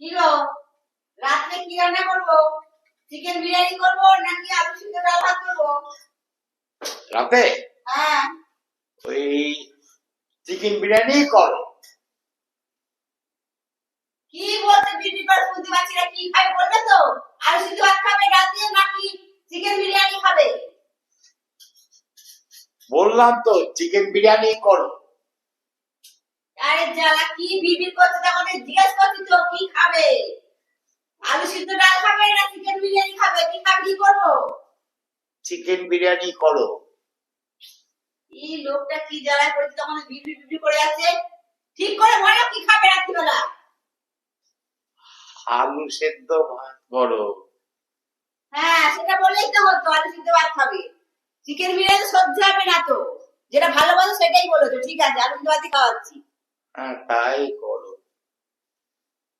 কি গো? রাত্রে কি রান্না করব? চিকেন বিরিয়ানি করব নাকি আলু সিদ্ধ ডাল ভাত করব? রাতে? হ্যাঁ। ওই চিকেন বিরিয়ানি করো। কি বলতে করে বুঝতে পারছি না কি খাবে বলবে তো? আলু সিদ্ধ ভাত খাবে ডাল দিয়ে নাকি চিকেন বিরিয়ানি খাবে? বললাম তো চিকেন বিরিয়ানি করো। আরে জ্বালা কি বিবির করতে তখন জিজ্ঞেস করছি তো কি খাবে? আলু সিদ্ধ ডাল খাবে না চিকেন বিরিয়ানি খাবে? কি খাবে কি করব? চিকেন বিরিয়ানি করো। এই লোকটা কি জ্বালায় করেছে তখন বিবি বিবি করে আছে। ঠিক করে বলো কি খাবে রাত্রিবেলা? আলু সেদ্ধ ভাত করো। হ্যাঁ সেটা বললেই তো হতো আলু সিদ্ধ ভাত খাবে। চিকেন বিরিয়ানি সহ্য হবে না তো। যেটা ভালোবাসো সেটাই বলেছ ঠিক আছে আলু সিদ্ধ ভাতই খাওয়াচ্ছি হ্যাঁ তাই করো।